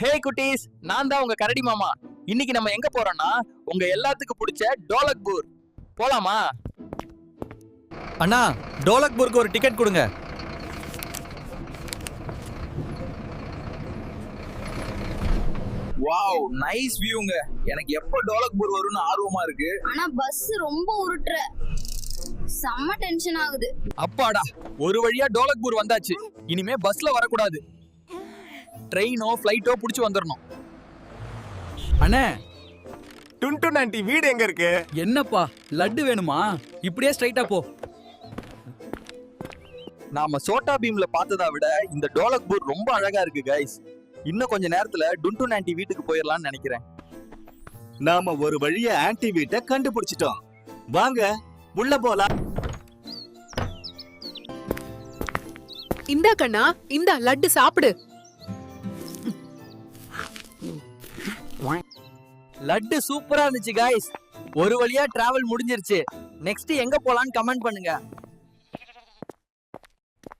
ஹே குட்டீஸ் நான் தான் உங்க கரடி மாமா. இன்னைக்கு நம்ம எங்க போறோம்னா உங்க எல்லாத்துக்கும் பிடிச்ச டோலக்பூர். போலாமா? அண்ணா டோலக்பூருக்கு ஒரு டிக்கெட் கொடுங்க. வாவ் நைஸ் வியூங்க எனக்கு எப்போ டோலக்பூர் வரும்னு ஆர்வமா இருக்கு. ஆனா பஸ் ரொம்ப உருட்டுற. செம்ம டென்ஷன் ஆகுது. அப்பாடா ஒரு வழியா டோலக்பூர் வந்தாச்சு. இனிமே பஸ்ல வரக்கூடாது. ட்ரெயினோ ஃப்ளைட்டோ புடிச்சு வந்துடணும் அண்ணே. டுன்டுன் ஆண்டி வீடு எங்க இருக்கு? என்னப்பா லட்டு வேணுமா? இப்படியே ஸ்ட்ரைட்டா போ. நாம சோட்டா பீம்ல பார்த்ததா விட இந்த டோலக்பூர் ரொம்ப அழகா இருக்கு கைஸ் இன்னும் கொஞ்ச நேரத்துல டுன்டுன் ஆண்டி வீட்டுக்கு போயிடலாம்னு நினைக்கிறேன். நாம ஒரு வழிய ஆன்டி வீட்டை கண்டுபிடிச்சிட்டோம். வாங்க உள்ள போலாம். இந்தா கண்ணா இந்தா லட்டு சாப்பிடு. லட்டு சூப்பரா இருந்துச்சு கைஸ் ஒரு வழியா டிராவல் முடிஞ்சிருச்சு. நெக்ஸ்ட் எங்க போலான்னு கமெண்ட் பண்ணுங்க.